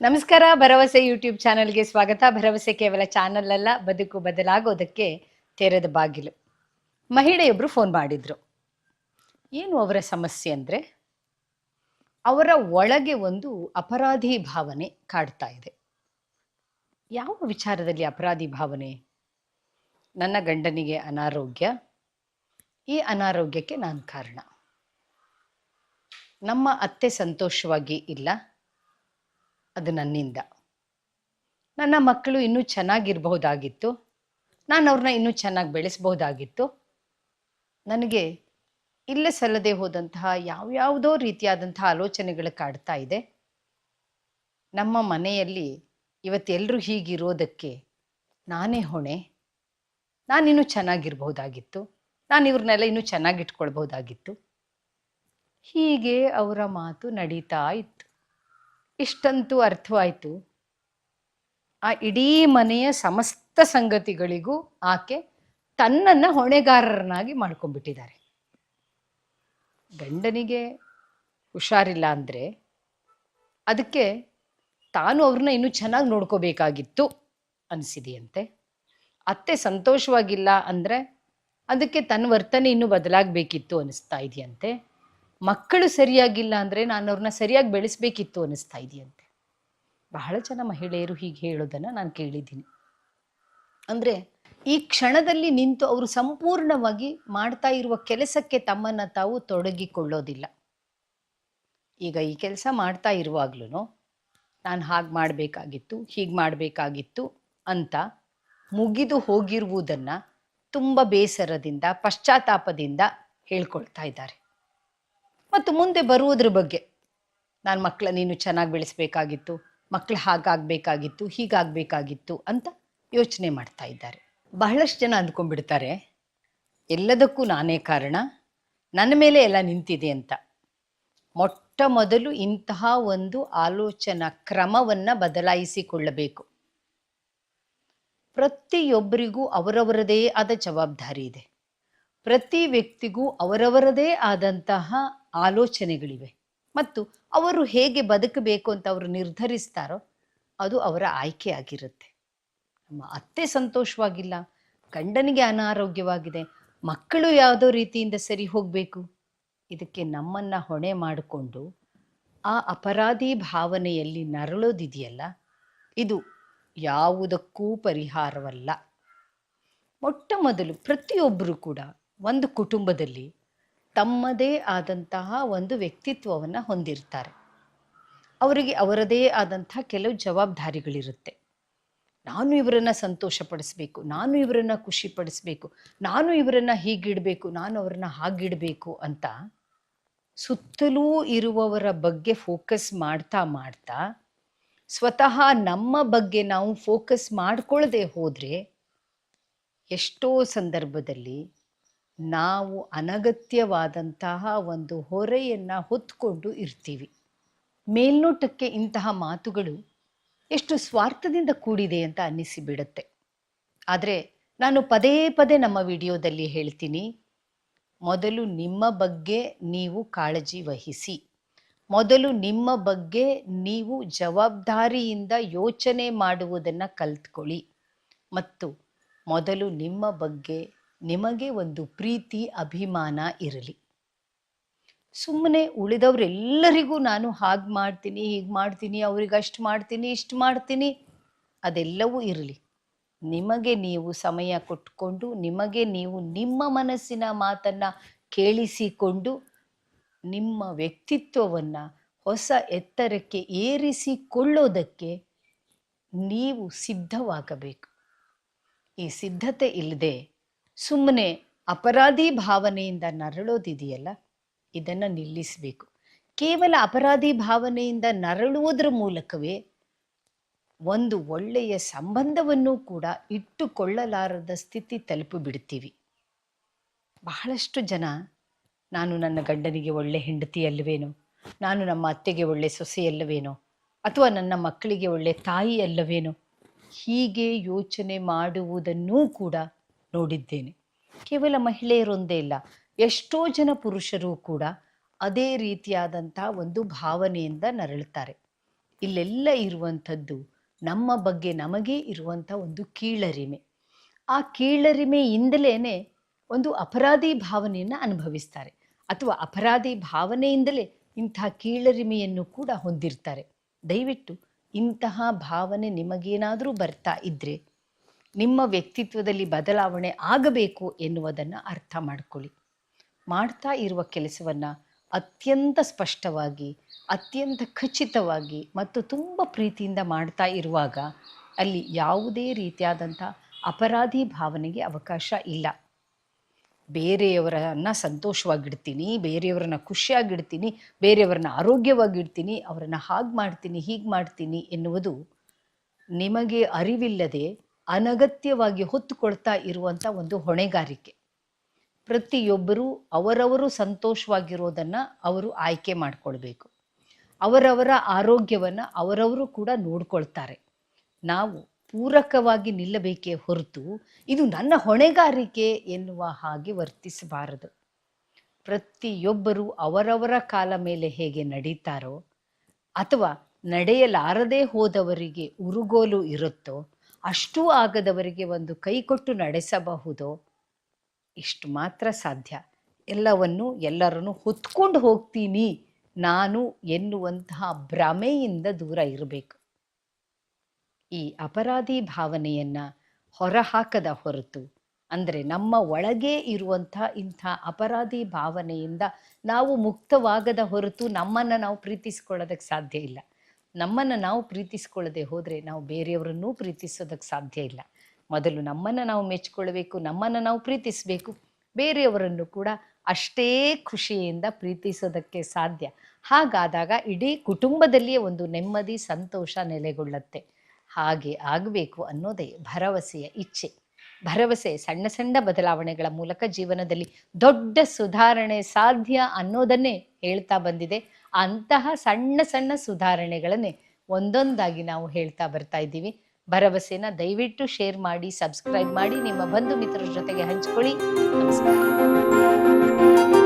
ನಮಸ್ಕಾರ, ಭರವಸೆ ಯೂಟ್ಯೂಬ್ ಚಾನಲ್ಗೆ ಸ್ವಾಗತ. ಭರವಸೆ ಕೇವಲ ಚಾನಲ್ ಅಲ್ಲ, ಬದುಕು ಬದಲಾಗೋದಕ್ಕೆ ತೆರೆದ ಬಾಗಿಲು. ಮಹಿಳೆಯೊಬ್ಬರು ಫೋನ್ ಮಾಡಿದ್ರು. ಏನು ಅವರ ಸಮಸ್ಯೆ ಅಂದರೆ? ಅವರ ಒಳಗೆ ಒಂದು ಅಪರಾಧಿ ಭಾವನೆ ಕಾಡ್ತಾ ಇದೆ. ಯಾವ ವಿಚಾರದಲ್ಲಿ ಅಪರಾಧಿ ಭಾವನೆ? ನನ್ನ ಗಂಡನಿಗೆ ಅನಾರೋಗ್ಯ. ಈ ಅನಾರೋಗ್ಯಕ್ಕೆ ನಾನು ಕಾರಣ. ನಮ್ಮ ಅತ್ತೆ ಸಂತೋಷವಾಗಿ ಇಲ್ಲ. ಅದು ನನ್ನಿಂದ. ನನ್ನ ಮಕ್ಕಳು ಇನ್ನೂ ಚೆನ್ನಾಗಿರ್ಬಹುದಾಗಿತ್ತು. ನಾನು ಅವ್ರನ್ನ ಇನ್ನೂ ಚೆನ್ನಾಗಿ ಬೆಳೆಸಬಹುದಾಗಿತ್ತು. ನನಗೆ ಇಲ್ಲೇ ಸಲ್ಲದೆ ಹೋದಂತಹ ಯಾವ್ಯಾವುದೋ ರೀತಿಯಾದಂತಹ ಆಲೋಚನೆಗಳು ಕಾಡ್ತಾ ಇದೆ. ನಮ್ಮ ಮನೆಯಲ್ಲಿ ಇವತ್ತೆಲ್ಲರೂ ಹೀಗಿರೋದಕ್ಕೆ ನಾನೇ ಹೊಣೆ. ನಾನಿನ್ನೂ ಚೆನ್ನಾಗಿರ್ಬಹುದಾಗಿತ್ತು. ನಾನು ಇವ್ರನ್ನೆಲ್ಲ ಇನ್ನೂ ಚೆನ್ನಾಗಿಟ್ಕೊಳ್ಬಹುದಾಗಿತ್ತು. ಹೀಗೆ ಅವರ ಮಾತು ನಡೀತಾ ಇತ್ತು. ಇಷ್ಟಂತೂ ಅರ್ಥವಾಯಿತು. ಆ ಇಡೀ ಮನೆಯ ಸಮಸ್ತ ಸಂಗತಿಗಳಿಗೂ ಆಕೆ ತನ್ನನ್ನು ಹೊಣೆಗಾರರನ್ನಾಗಿ ಮಾಡ್ಕೊಂಡ್ಬಿಟ್ಟಿದ್ದಾರೆ. ಗಂಡನಿಗೆ ಹುಷಾರಿಲ್ಲ ಅಂದರೆ ಅದಕ್ಕೆ ತಾನು ಅವ್ರನ್ನ ಇನ್ನೂ ಚೆನ್ನಾಗಿ ನೋಡ್ಕೋಬೇಕಾಗಿತ್ತು ಅನಿಸಿದೆಯಂತೆ. ಅತ್ತೆ ಸಂತೋಷವಾಗಿಲ್ಲ ಅಂದರೆ ಅದಕ್ಕೆ ತನ್ನ ವರ್ತನೆ ಇನ್ನೂ ಬದಲಾಗಬೇಕಿತ್ತು ಅನಿಸ್ತಾ ಇದೆಯಂತೆ. ಮಕ್ಕಳು ಸರಿಯಾಗಿಲ್ಲ ಅಂದರೆ ನಾನು ಅವ್ರನ್ನ ಸರಿಯಾಗಿ ಬೆಳೆಸಬೇಕಿತ್ತು ಅನಿಸ್ತಾ ಇದೆಯಂತೆ. ಬಹಳ ಜನ ಮಹಿಳೆಯರು ಹೀಗೆ ಹೇಳೋದನ್ನು ನಾನು ಕೇಳಿದ್ದೀನಿ. ಅಂದರೆ ಈ ಕ್ಷಣದಲ್ಲಿ ನಿಂತು ಅವರು ಸಂಪೂರ್ಣವಾಗಿ ಮಾಡ್ತಾ ಇರುವ ಕೆಲಸಕ್ಕೆ ತಮ್ಮನ್ನು ತಾವು ತೊಡಗಿಕೊಳ್ಳೋದಿಲ್ಲ. ಈಗ ಈ ಕೆಲಸ ಮಾಡ್ತಾ ಇರುವಾಗ್ಲೂ ನಾನು ಹಾಗೆ ಮಾಡಬೇಕಾಗಿತ್ತು, ಹೀಗೆ ಮಾಡಬೇಕಾಗಿತ್ತು ಅಂತ ಮುಗಿದು ಹೋಗಿರುವುದನ್ನು ತುಂಬ ಬೇಸರದಿಂದ, ಪಶ್ಚಾತ್ತಾಪದಿಂದ ಹೇಳ್ಕೊಳ್ತಾ ಇದ್ದಾರೆ. ಮತ್ತು ಮುಂದೆ ಬರುವುದ್ರ ಬಗ್ಗೆ. ನಾನು ಮಕ್ಕಳ ನೀನು ಚೆನ್ನಾಗಿ ಬೆಳೆಸಬೇಕಾಗಿತ್ತು ಮಕ್ಕಳು ಹಾಗಾಗಬೇಕಾಗಿತ್ತು, ಹೀಗಾಗಬೇಕಾಗಿತ್ತು ಅಂತ ಯೋಚನೆ ಮಾಡ್ತಾ ಇದ್ದಾರೆ. ಬಹಳಷ್ಟು ಜನ ಅಂದ್ಕೊಂಡ್ಬಿಡ್ತಾರೆ, ಎಲ್ಲದಕ್ಕೂ ನಾನೇ ಕಾರಣ, ನನ್ನ ಮೇಲೆ ಎಲ್ಲ ನಿಂತಿದೆ ಅಂತ. ಮೊಟ್ಟ ಮೊದಲು ಇಂತಹ ಒಂದು ಆಲೋಚನಾ ಕ್ರಮವನ್ನು ಬದಲಾಯಿಸಿಕೊಳ್ಳಬೇಕು. ಪ್ರತಿಯೊಬ್ಬರಿಗೂ ಅವರವರದೇ ಆದ ಜವಾಬ್ದಾರಿ ಇದೆ. ಪ್ರತಿ ವ್ಯಕ್ತಿಗೂ ಅವರವರದೇ ಆದಂತಹ ಆಲೋಚನೆಗಳಿವೆ. ಮತ್ತು ಅವರು ಹೇಗೆ ಬದುಕಬೇಕು ಅಂತ ಅವರು ನಿರ್ಧರಿಸ್ತಾರೋ ಅದು ಅವರ ಆಯ್ಕೆ ಆಗಿರುತ್ತೆ. ನಮ್ಮ ಅತ್ತೆ ಸಂತೋಷವಾಗಿಲ್ಲ, ಗಂಡನಿಗೆ ಅನಾರೋಗ್ಯವಾಗಿದೆ, ಮಕ್ಕಳು ಯಾವುದೋ ರೀತಿಯಿಂದ ಸರಿ ಹೋಗಬೇಕು. ಇದಕ್ಕೆ ನಮ್ಮನ್ನ ಹೊಣೆ ಮಾಡಿಕೊಂಡು ಆ ಅಪರಾಧಿ ಭಾವನೆಯಲ್ಲಿ ನರಳೋದಿದೆಯಲ್ಲ, ಇದು ಯಾವುದಕ್ಕೂ ಪರಿಹಾರವಲ್ಲ. ಮೊಟ್ಟ ಮೊದಲು ಪ್ರತಿಯೊಬ್ಬರು ಕೂಡ ಒಂದು ಕುಟುಂಬದಲ್ಲಿ ತಮ್ಮದೇ ಆದಂತಹ ಒಂದು ವ್ಯಕ್ತಿತ್ವವನ್ನು ಹೊಂದಿರ್ತಾರೆ. ಅವರಿಗೆ ಅವರದೇ ಆದಂತಹ ಕೆಲವು ಜವಾಬ್ದಾರಿಗಳಿರುತ್ತೆ. ನಾನು ಇವರನ್ನು ಸಂತೋಷಪಡಿಸ್ಬೇಕು, ನಾನು ಇವರನ್ನು ಖುಷಿಪಡಿಸ್ಬೇಕು, ನಾನು ಇವರನ್ನು ಹೀಗಿಡಬೇಕು, ನಾನು ಅವರನ್ನು ಹಾಗಿಡಬೇಕು ಅಂತ ಸುತ್ತಲೂ ಇರುವವರ ಬಗ್ಗೆ ಫೋಕಸ್ ಮಾಡ್ತಾ ಮಾಡ್ತಾ ಸ್ವತಃ ನಮ್ಮ ಬಗ್ಗೆ ನಾವು ಫೋಕಸ್ ಮಾಡ್ಕೊಳ್ಳದೆ ಹೋದರೆ ಎಷ್ಟೋ ಸಂದರ್ಭದಲ್ಲಿ ನಾವು ಅನಗತ್ಯವಾದಂತಹ ಒಂದು ಹೊರೆಯನ್ನು ಹೊತ್ಕೊಂಡು ಇರ್ತೀವಿ. ಮೇಲ್ನೋಟಕ್ಕೆ ಇಂತಹ ಮಾತುಗಳು ಎಷ್ಟು ಸ್ವಾರ್ಥದಿಂದ ಕೂಡಿದೆ ಅಂತ ಅನ್ನಿಸಿಬಿಡುತ್ತೆ. ಆದರೆ ನಾನು ಪದೇ ಪದೇ ನಮ್ಮ ವಿಡಿಯೋದಲ್ಲಿ ಹೇಳ್ತೀನಿ, ಮೊದಲು ನಿಮ್ಮ ಬಗ್ಗೆ ನೀವು ಕಾಳಜಿ ವಹಿಸಿ. ಮೊದಲು ನಿಮ್ಮ ಬಗ್ಗೆ ನೀವು ಜವಾಬ್ದಾರಿಯಿಂದ ಯೋಚನೆ ಮಾಡುವುದನ್ನು ಕಲ್ತ್ಕೊಳ್ಳಿ. ಮತ್ತು ಮೊದಲು ನಿಮ್ಮ ಬಗ್ಗೆ ನಿಮಗೆ ಒಂದು ಪ್ರೀತಿ, ಅಭಿಮಾನ ಇರಲಿ. ಸುಮ್ಮನೆ ಉಳಿದವರೆಲ್ಲರಿಗೂ ನಾನು ಹಾಗೆ ಮಾಡ್ತೀನಿ, ಹೀಗೆ ಮಾಡ್ತೀನಿ, ಅವ್ರಿಗೆ ಅಷ್ಟು ಮಾಡ್ತೀನಿ, ಇಷ್ಟು ಮಾಡ್ತೀನಿ, ಅದೆಲ್ಲವೂ ಇರಲಿ. ನಿಮಗೆ ನೀವು ಸಮಯ ಕೊಟ್ಕೊಂಡು, ನಿಮಗೆ ನೀವು ನಿಮ್ಮ ಮನಸ್ಸಿನ ಮಾತನ್ನು ಕೇಳಿಸಿಕೊಂಡು, ನಿಮ್ಮ ವ್ಯಕ್ತಿತ್ವವನ್ನು ಹೊಸ ಎತ್ತರಕ್ಕೆ ಏರಿಸಿಕೊಳ್ಳೋದಕ್ಕೆ ನೀವು ಸಿದ್ಧವಾಗಬೇಕು. ಈ ಸಿದ್ಧತೆ ಇಲ್ಲದೆ ಸುಮ್ಮನೆ ಅಪರಾಧಿ ಭಾವನೆಯಿಂದ ನರಳೋದಿದೆಯಲ್ಲ? ಇದನ್ನು ನಿಲ್ಲಿಸಬೇಕು. ಕೇವಲ ಅಪರಾಧಿ ಭಾವನೆಯಿಂದ ನರಳುವುದರ ಮೂಲಕವೇ ಒಂದು ಒಳ್ಳೆಯ ಸಂಬಂಧವನ್ನು ಕೂಡ ಇಟ್ಟುಕೊಳ್ಳಲಾರದ ಸ್ಥಿತಿ ತಲುಪಿಬಿಡ್ತೀವಿ. ಬಹಳಷ್ಟು ಜನ, ನಾನು ನನ್ನ ಗಂಡನಿಗೆ ಒಳ್ಳೆ ಹೆಂಡತಿ ಅಲ್ಲವೇನೋ, ನಾನು ನಮ್ಮ ಅತ್ತೆಗೆ ಒಳ್ಳೆ ಸೊಸೆ ಅಲ್ಲವೇನೋ, ಅಥವಾ ನನ್ನ ಮಕ್ಕಳಿಗೆ ಒಳ್ಳೆ ತಾಯಿ ಅಲ್ಲವೇನೋ, ಹೀಗೆ ಯೋಚನೆ ಮಾಡುವುದನ್ನೂ ಕೂಡ ನೋಡಿದ್ದೇನೆ. ಕೇವಲ ಮಹಿಳೆಯರೊಂದೇ ಇಲ್ಲ, ಎಷ್ಟೋ ಜನ ಪುರುಷರು ಕೂಡ ಅದೇ ರೀತಿಯಾದಂಥ ಒಂದು ಭಾವನೆಯಿಂದ ನರಳುತ್ತಾರೆ. ಇಲ್ಲೆಲ್ಲ ಇರುವಂಥದ್ದು ನಮ್ಮ ಬಗ್ಗೆ ನಮಗೆ ಇರುವಂಥ ಒಂದು ಕೀಳರಿಮೆ. ಆ ಕೀಳರಿಮೆಯಿಂದಲೇ ಒಂದು ಅಪರಾಧಿ ಭಾವನೆಯನ್ನು ಅನುಭವಿಸ್ತಾರೆ ಅಥವಾ ಅಪರಾಧಿ ಭಾವನೆಯಿಂದಲೇ ಇಂತಹ ಕೀಳರಿಮೆಯನ್ನು ಕೂಡ ಹೊಂದಿರ್ತಾರೆ. ದಯವಿಟ್ಟು ಇಂತಹ ಭಾವನೆ ನಿಮಗೇನಾದರೂ ಬರ್ತಾ ಇದ್ದರೆ ನಿಮ್ಮ ವ್ಯಕ್ತಿತ್ವದಲ್ಲಿ ಬದಲಾವಣೆ ಆಗಬೇಕು ಎನ್ನುವುದನ್ನು ಅರ್ಥ ಮಾಡ್ಕೊಳ್ಳಿ. ಮಾಡ್ತಾ ಇರುವ ಕೆಲಸವನ್ನು ಅತ್ಯಂತ ಸ್ಪಷ್ಟವಾಗಿ, ಅತ್ಯಂತ ಖಚಿತವಾಗಿ ಮತ್ತು ತುಂಬ ಪ್ರೀತಿಯಿಂದ ಮಾಡ್ತಾ ಇರುವಾಗ ಅಲ್ಲಿ ಯಾವುದೇ ರೀತಿಯಾದಂಥ ಅಪರಾಧಿ ಭಾವನೆಗೆ ಅವಕಾಶ ಇಲ್ಲ. ಬೇರೆಯವರನ್ನು ಸಂತೋಷವಾಗಿಡ್ತೀನಿ, ಬೇರೆಯವರನ್ನ ಖುಷಿಯಾಗಿಡ್ತೀನಿ, ಬೇರೆಯವರನ್ನ ಆರೋಗ್ಯವಾಗಿಡ್ತೀನಿ, ಅವರನ್ನು ಹಾಗೆ ಮಾಡ್ತೀನಿ, ಹೀಗೆ ಮಾಡ್ತೀನಿ ಎನ್ನುವುದು ನಿಮಗೆ ಅರಿವಿಲ್ಲದೆ ಅನಗತ್ಯವಾಗಿ ಹೊತ್ತುಕೊಳ್ತಾ ಇರುವಂಥ ಒಂದು ಹೊಣೆಗಾರಿಕೆ. ಪ್ರತಿಯೊಬ್ಬರೂ ಅವರವರು ಸಂತೋಷವಾಗಿರೋದನ್ನು ಅವರು ಆಯ್ಕೆ ಮಾಡಿಕೊಳ್ಬೇಕು. ಅವರವರ ಆರೋಗ್ಯವನ್ನು ಅವರವರು ಕೂಡ ನೋಡ್ಕೊಳ್ತಾರೆ. ನಾವು ಪೂರಕವಾಗಿ ನಿಲ್ಲಬೇಕೇ ಹೊರತು ಇದು ನನ್ನ ಹೊಣೆಗಾರಿಕೆ ಎನ್ನುವ ಹಾಗೆ ವರ್ತಿಸಬಾರದು. ಪ್ರತಿಯೊಬ್ಬರು ಅವರವರ ಕಾಲ ಮೇಲೆ ಹೇಗೆ ನಡೀತಾರೋ ಅಥವಾ ನಡೆಯಲಾರದೇ ಹೋದವರಿಗೆ ಉರುಗೋಲು ಇರುತ್ತೋ ಅಷ್ಟೂ ಆಗದವರಿಗೆ ಒಂದು ಕೈಕೊಟ್ಟು ನಡೆಸಬಹುದೋ? ಇಷ್ಟು ಮಾತ್ರ ಸಾಧ್ಯ. ಎಲ್ಲವನ್ನು ಎಲ್ಲರನ್ನು ಹೊತ್ಕೊಂಡು ಹೋಗ್ತೀನಿ. ನಾನು ಎನ್ನುವಂತಹ ಭ್ರಮೆಯಿಂದ ದೂರ ಇರಬೇಕು. ಈ ಅಪರಾಧಿ ಭಾವನೆಯನ್ನು ಹೊರಹಾಕದ ಹೊರತು, ಅಂದರೆ ನಮ್ಮ ಒಳಗೆ ಇರುವಂಥ ಇಂಥ ಅಪರಾಧಿ ಭಾವನೆಯಿಂದ ನಾವು ಮುಕ್ತವಾಗದ ಹೊರತು ನಮ್ಮನ್ನು ನಾವು ಪ್ರೀತಿಸ್ಕೊಳ್ಳೋದಕ್ಕೆ ಸಾಧ್ಯ ಇಲ್ಲ. ನಮ್ಮನ್ನು ನಾವು ಪ್ರೀತಿಸ್ಕೊಳ್ಳದೆ ಹೋದರೆ ನಾವು ಬೇರೆಯವರನ್ನೂ ಪ್ರೀತಿಸೋದಕ್ಕೆ ಸಾಧ್ಯ ಇಲ್ಲ. ಮೊದಲು ನಮ್ಮನ್ನು ನಾವು ಮೆಚ್ಕೊಳ್ಬೇಕು ನಮ್ಮನ್ನು ನಾವು ಪ್ರೀತಿಸಬೇಕು. ಬೇರೆಯವರನ್ನು ಕೂಡ ಅಷ್ಟೇ ಖುಷಿಯಿಂದ ಪ್ರೀತಿಸೋದಕ್ಕೆ ಸಾಧ್ಯ. ಹಾಗಾದಾಗ ಇಡೀ ಕುಟುಂಬದಲ್ಲಿಯೇ ಒಂದು ನೆಮ್ಮದಿ, ಸಂತೋಷ ನೆಲೆಗೊಳ್ಳುತ್ತೆ. ಹಾಗೆ ಆಗಬೇಕು ಅನ್ನೋದೇ ಭರವಸೆಯ ಇಚ್ಛೆ. ಭರವಸೆ ಸಣ್ಣ ಸಣ್ಣ ಬದಲಾವಣೆಗಳ ಮೂಲಕ ಜೀವನದಲ್ಲಿ ದೊಡ್ಡ ಸುಧಾರಣೆ ಸಾಧ್ಯ ಅನ್ನೋದನ್ನೇ ಹೇಳ್ತಾ ಬಂದಿದೆ. ಅಂತಹ ಸಣ್ಣ ಸಣ್ಣ ಸುಧಾರಣೆಗಳನ್ನೇ ಒಂದೊಂದಾಗಿ ನಾವು ಹೇಳ್ತಾ ಬರ್ತಾ ಇದ್ದೀವಿ. ಭರವಸೆನ ದಯವಿಟ್ಟು ಶೇರ್ ಮಾಡಿ, ಸಬ್ಸ್ಕ್ರೈಬ್ ಮಾಡಿ, ನಿಮ್ಮ ಬಂಧು ಮಿತ್ರರ ಜೊತೆಗೆ ಹಂಚ್ಕೊಳ್ಳಿ. ನಮಸ್ಕಾರ.